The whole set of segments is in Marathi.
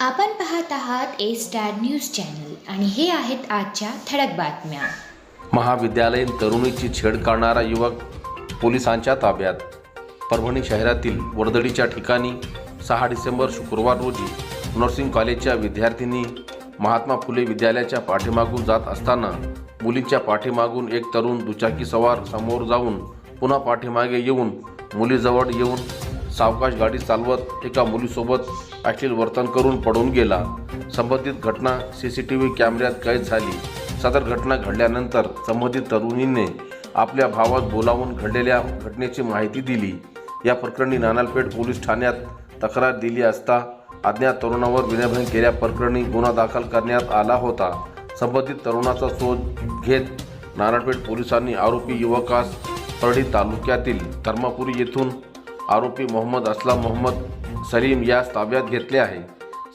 आपण पाहत आहात ए स्टार न्यूज चॅनल आणि हे आहेत आजच्या ठळक बातम्या. महाविद्यालयीन तरुणीची छेड काढणारा युवक पोलिसांच्या ताब्यात. परभणी शहरातील वर्दळीच्या ठिकाणी सहा डिसेंबर शुक्रवार रोजी नर्सिंग कॉलेजच्या विद्यार्थिनी महात्मा फुले विद्यालयाच्या पाठीमागून जात असताना मुलींच्या पाठीमागून एक तरुण दुचाकी सवार समोर जाऊन पुन्हा पाठीमागे येऊन मुलीजवळ येऊन सावकाश गाडी चालवत एका मुलीसोबत अश्लील वर्तन करून पडून गेला. संबंधित घटना सी सी टी व्ही कॅमेऱ्यात कैद झाली. सदर घटना घडल्यानंतर संबंधित तरुणीने आपल्या भावात बोलावून घडलेल्या घटनेची माहिती दिली. या प्रकरणी नानालपेठ पोलीस ठाण्यात तक्रार दिली असता अज्ञात तरुणावर विनयभंग केल्या प्रकरणी गुन्हा दाखल करण्यात आला होता. संबंधित तरुणाचा शोध घेत नारायणपेठ पोलिसांनी आरोपी युवकास परळी तालुक्यातील धर्मापुरी येथून आरोपी मोहम्मद असलाम मोहम्मद सलीम यास ताब्यात घेतले आहे.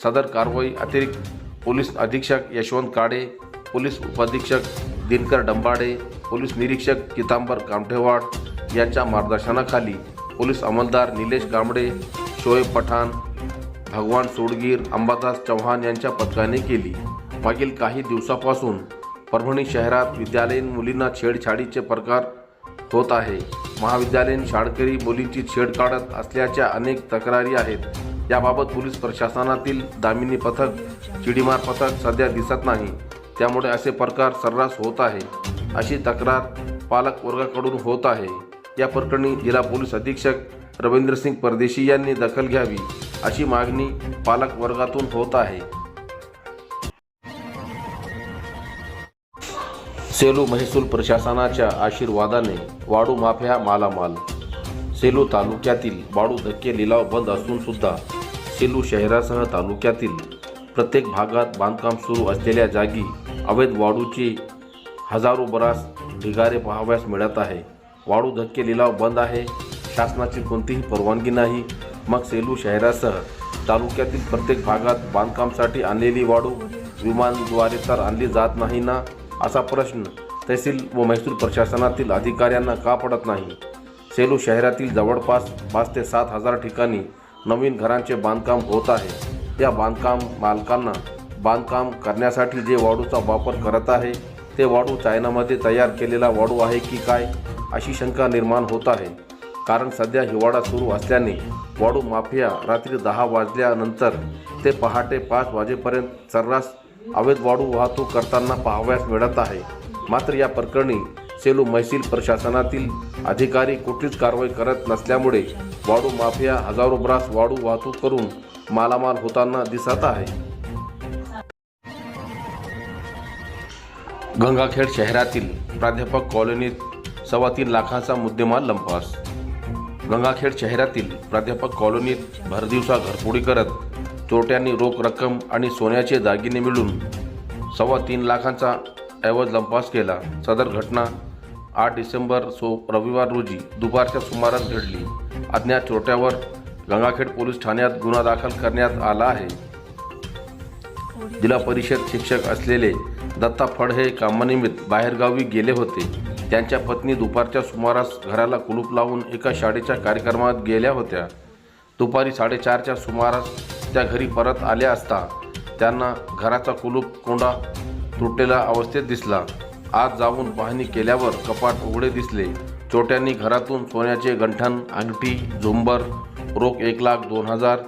सदर कारवाई अतिरिक्त पोलीस अधीक्षक यशवंत काडे पोलीस उपाधीक्षक दिनकर डंबाडे पोलीस निरीक्षक कितांबर कामठेवाड यांच्या मार्गदर्शनाखाली पोलीस अंमलदार निलेश गांबडे शोएब पठाण भगवान सोडगीर अंबादास चव्हाण यांच्या पथकाने केली. मागील काही दिवसापासून परभणी शहरात विद्यालयीन मुलींना छेडछाडीचे प्रकार होत आहे. महाविद्यालयीन शाळकरी मुलींची छेड काढत असल्याच्या अनेक तक्रारी आहेत. याबाबत पोलीस प्रशासनातील दामिनी पथक चिडीमार पथक सध्या दिसत नाही. त्यामुळे असे प्रकार सर्रास होत आहे. अशी तक्रार पालक वर्गाकडून होत आहे. या प्रकरणी जिल्हा पोलीस अधीक्षक रवींद्रसिंग परदेशी यांनी दखल घ्यावी अशी मागणी पालक वर्गातून होत आहे. सेलू महसूल प्रशासनाच्या आशीर्वादाने वाडू माफ्या मालामाल. सेलू तालुक्यातील वाडू धक्के लिलाव बंद असून सुद्धा सेलू शहरासह तालुक्यातील प्रत्येक भागात बांधकाम सुरू असलेल्या जागी अवैध वाडूची हजारो बरास ढिगारे पाहाव्यास मिळत आहे. वाडू धक्के लिलाव बंद आहे. शासनाची कोणतीही परवानगी नाही. मग सेलू शहरासह तालुक्यातील प्रत्येक भागात बांधकामसाठी आणलेली वाडू विमानद्वारे तर आणली जात नाही ना? असा प्रश्न तहसील व महसूल प्रशासनातील अधिकाऱ्यांना का पडत नाही? सेलू शहरातील जवळपास पाच ते सात हजार ठिकाणी नवीन घरांचे बांधकाम होत आहे. या बांधकाम मालकांना बांधकाम करण्यासाठी जे वाडूचा वापर करत आहे ते वाडू चायनामध्ये तयार केलेला वाडू आहे की काय अशी शंका निर्माण होत आहे. कारण सध्या हिवाळा सुरू असल्याने वाडू माफिया रात्री दहा वाजल्यानंतर ते पहाटे पाच वाजेपर्यंत सर्रास अवैध वाडू वाहतूक करताना पाहावयास मिळत आहे. मात्र या प्रकरणी सेलू महसील प्रशासनातील अधिकारी कुठलीच कारवाई करत नसल्यामुळे वाढू माफिया हजारो ब्रास वाढू वाहतूक करून मालामाल होताना दिसत आहे. गंगाखेड शहरातील प्राध्यापक कॉलनीत सव्वा तीन लाखाचा मुद्देमाल लंपास. गंगाखेड शहरातील प्राध्यापक कॉलनीत भरदिवसा घरफोडी करत चोरट्यांनी रोख रक्कम आणि सोन्याचे दागिने मिळून सव्वा तीन लाखांचा ऐवज लंपास केला. सदर घटना आठ डिसेंबर सो रविवार रोजी दुपारच्या सुमारास घडली. अज्ञात चोरट्यावर गंगाखेड पोलीस ठाण्यात गुन्हा दाखल करण्यात आला आहे. जिल्हा परिषद शिक्षक असलेले दत्ता फड हे कामानिमित्त बाहेरगावी गेले होते. त्यांच्या पत्नी दुपारच्या सुमारास घराला कुलूप लावून एका शाळेच्या कार्यक्रमात गेल्या होत्या. दुपारी साडेचारच्या सुमारास त्या घरी परत आल्या असता त्यांना घराचा कुलूप कोंडा तुटलेला अवस्थेत दिसला. आत जाऊन पाहणी केल्यावर कपाट उघडे दिसले. चोट्यांनी घरातून सोन्याचे गंठण अंगठी झुंबर रोख एक लाख दोन हजार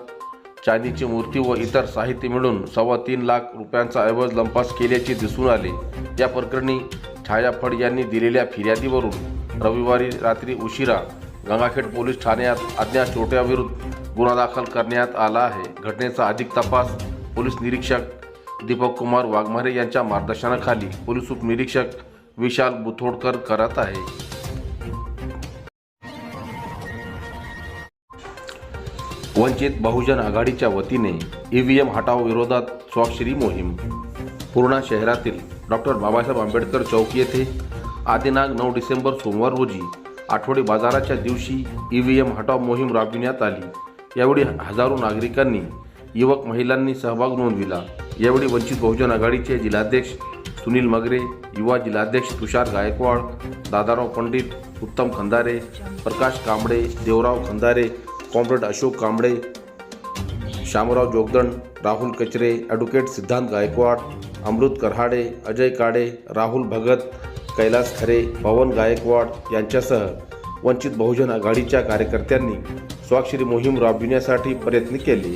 चांदीची मूर्ती व इतर साहित्य मिळून सव्वा तीन लाख रुपयांचा ऐवज लंपास केल्याचे दिसून आले. या प्रकरणी छाया फड यांनी दिलेल्या फिर्यादीवरून रविवारी रात्री उशिरा गंगाखेड पोलीस ठाण्यात अज्ञात चोट्याविरुद्ध गुन्हा दाखल करण्यात आला आहे. घटनेचा अधिक तपास पोलीस निरीक्षक दीपक कुमार वाघमारे यांच्या मार्गदर्शनाखाली पोलीस उपनिरीक्षक विशाल बुथोडकर करत आहे. वंचित बहुजन आघाडीच्या वतीने ई व्ही एम हटाव विरोधात स्वाक्षरी मोहीम. पूर्णा शहरातील डॉक्टर बाबासाहेब आंबेडकर चौक येथे आदिनाग नऊ डिसेंबर सोमवार रोजी आठवडी बाजाराच्या दिवशी ई व्ही एम हटाव मोहीम राबविण्यात आली. यावेळी हजारो नागरिकांनी युवक महिलांनी सहभाग नोंदविला. यावेळी वंचित बहुजन आघाडीचे जिल्हाध्यक्ष सुनील मगरे युवा जिल्हाध्यक्ष तुषार गायकवाड दादाराव पंडित उत्तम खंदारे प्रकाश कांबळे देवराव खंदारे कॉम्रेड अशोक कांबळे शामराव जोगदंड राहुल कचरे ॲडव्होकेट सिद्धांत गायकवाड अमृत करहाडे अजय काडे राहुल भगत कैलास खरे पवन गायकवाड यांच्यासह वंचित बहुजन आघाडीच्या कार्यकर्त्यांनी स्वाक्षरी मोहीम राबविण्यासाठी प्रयत्न केले.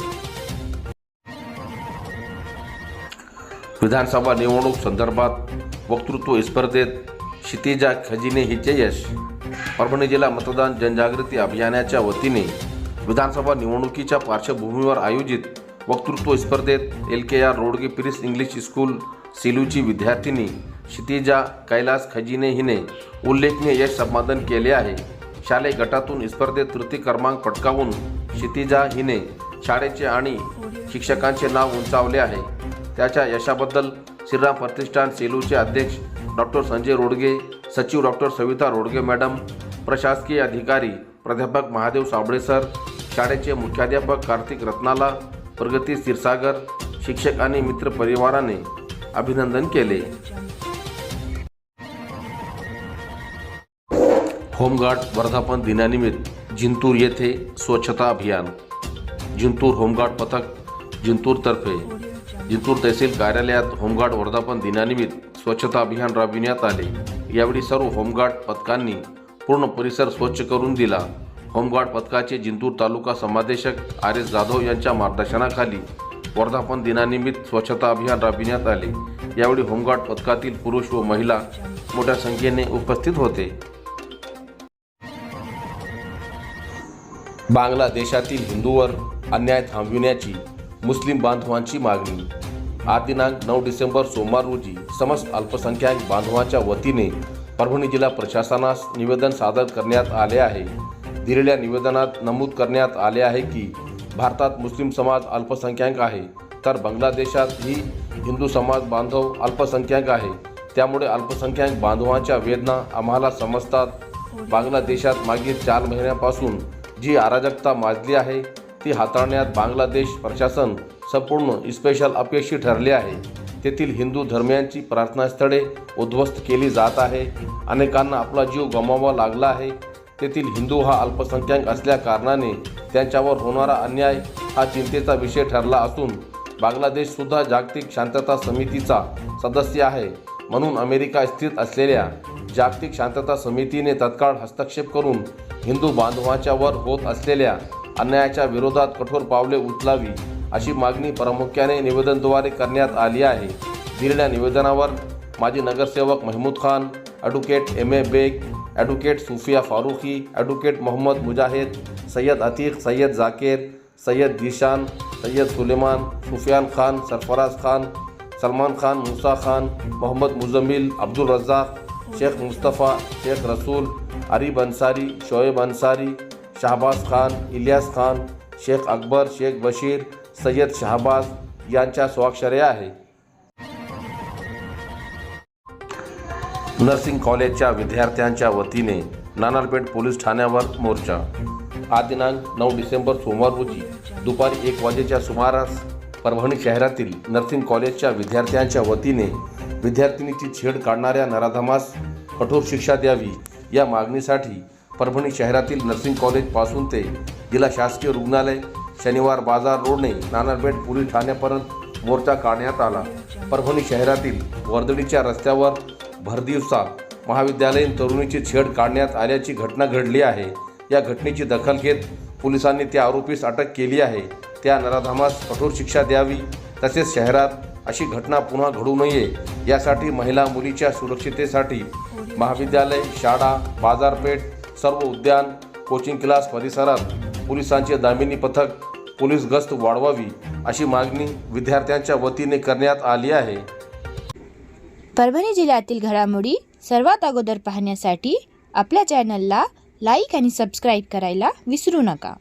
विधानसभा निवडणूक संदर्भात वक्तृत्व स्पर्धेत क्षितिजा खजिने हिचे यश. परभणी जिल्हा मतदान जनजागृती अभियानाच्या वतीने विधानसभा निवडणुकीच्या पार्श्वभूमीवर आयोजित वक्तृत्व स्पर्धेत एल के आर रोडगे पिरिस इंग्लिश स्कूल सिलूची विद्यार्थिनी क्षितिजा कैलास खजिने हिने उल्लेखनीय यश संपादन केले आहे. शालेय गटातून स्पर्धेत तृतीय क्रमांक पटकावून क्षितिजा हिने शाळेचे आणि शिक्षकांचे नाव उंचावले आहे. त्याच्या यशाबद्दल श्रीराम प्रतिष्ठान सेलूचे अध्यक्ष डॉक्टर संजय रोडगे सचिव डॉक्टर सविता रोडगे मॅडम प्रशासकीय अधिकारी प्राध्यापक महादेव साबळे सर शाळेचे मुख्याध्यापक कार्तिक रत्नाला प्रगती क्षीरसागर शिक्षक आणि मित्र परिवाराने अभिनंदन केले. होमगार्ड वर्धापन दिनानिमित्त जिंतूर येथे स्वच्छता अभियान. जिंतूर होमगार्ड पथक जिंतूरतर्फे. जिंतूर तहसील कार्यालयात होमगार्ड वर्धापन दिनानिमित्त स्वच्छता अभियान राबविण्यात आले. यावेळी सर्व होमगार्ड पथकांनी पूर्ण परिसर स्वच्छ करून दिला. होमगार्ड पथकाचे जिंतूर तालुका समादेशक आर एस जाधव यांच्या मार्गदर्शनाखाली वर्धापन दिनानिमित्त स्वच्छता अभियान राबविण्यात आले. यावेळी होमगार्ड पथकातील पुरुष व महिला मोठ्या संख्येने उपस्थित होते. बांगलादेशातील हिंदूवर अन्याय थांबविण्याची मुस्लिम बांधवांची मागणी. आज दिनांक नऊ डिसेंबर सोमवार रोजी समस्त अल्पसंख्याक बांधवांच्या वतीने परभणी जिल्हा प्रशासनास निवेदन सादर करण्यात आले आहे. दिलेल्या निवेदनात नमूद करण्यात आले आहे की भारतात मुस्लिम समाज अल्पसंख्याक आहे तर बांगलादेशात ही हिंदू समाज बांधव अल्पसंख्याक आहे. त्यामुळे अल्पसंख्याक बांधवांच्या वेदना आम्हाला समजतात. बांगलादेशात मागील चार महिन्यापासून जी अराजकता माजली आहे ती हाताळण्यात बांगलादेश प्रशासन संपूर्ण स्पेशल अपयशी ठरले आहे. तेथील हिंदू धर्मियांची प्रार्थनास्थळे उद्ध्वस्त केली जात आहे. अनेकांना आपला जीव गमावा लागला आहे. तेथील हिंदू हा अल्पसंख्याक असल्या कारणाने त्यांच्यावर होणारा अन्याय हा चिंतेचा विषय ठरला असून बांगलादेशसुद्धा जागतिक शांतता समितीचा सदस्य आहे म्हणून अमेरिका स्थित असलेल्या जागतिक शांतता समितीने तत्काळ हस्तक्षेप करून हिंदू बांधवांच्यावर होत असलेल्या अन्यायाच्या विरोधात कठोर पावले उचलावी अशी मागणी प्रामुख्याने निवेदनद्वारे करण्यात आली आहे. दिलेल्या निवेदनावर माजी नगरसेवक Mahmood Khan advocate M A Baig advocate Sufiya Farooqui advocate Mohammad Mujahid Sayyad Atiq Sayyad Zakir Sayyad Dishan Sayyad Suleman Sufiyan Khan Sarfaraz Khan Salman Khan Musa Khan Mohammad Muzammil Abdul Razzak Shaikh Mustafa Shaikh Rasool Arib Ansari Shoaib Ansari Shahbaz Khan Ilyas Khan Shaikh Akbar Shaikh Bashir Sayyad Shahbaz यांच्या स्वाक्षर्या आहे. नर्सिंग कॉलेजच्या विद्यार्थ्यांच्या वतीने नानारपेठ पोलीस ठाण्यावर मोर्चा. आदिनांक दिनांक नऊ डिसेंबर सोमवार रोजी दुपारी एक वाजेच्या सुमारास परभणी शहरातील नर्सिंग कॉलेजच्या विद्यार्थ्यांच्या वतीने विद्यार्थिनीची छेड काढणाऱ्या नराधमास कठोर शिक्षा द्यावी. या मागणीसाठी परभणी शहरातील नर्सिंग कॉलेजपासून ते जिल्हा शासकीय रुग्णालय शनिवार बाजार रोडने नानारपेठ पोलीस ठाण्यापर्यंत मोर्चा काढण्यात आला. परभणी शहरातील वर्दळीच्या रस्त्यावर भरदिवसा महाविद्यालयीन तरुणीची छेड काढण्यात आल्याची घटना घडली आहे. या घटनेची दखल घेत पोलिसांनी त्या आरोपीस अटक केली आहे. त्या नराधामास कठोर शिक्षा द्यावी तसेच शहरात अशी घटना पुन्हा घडू नये यासाठी महिला मुलीच्या सुरक्षितेसाठी महाविद्यालय शाळा बाजारपेठ सर्व उद्यान कोचिंग क्लास परिसरात पोलिसांचे दामिनी पथक पोलीस गस्त वाढवावी अशी मागणी विद्यार्थ्यांच्या वतीने करण्यात आली आहे. परभणी जिल्ह्यातील घडामोडी सर्वात अगोदर पाहण्यासाठी आपल्या चॅनलला लाईक आणि सबस्क्राईब करायला विसरू नका.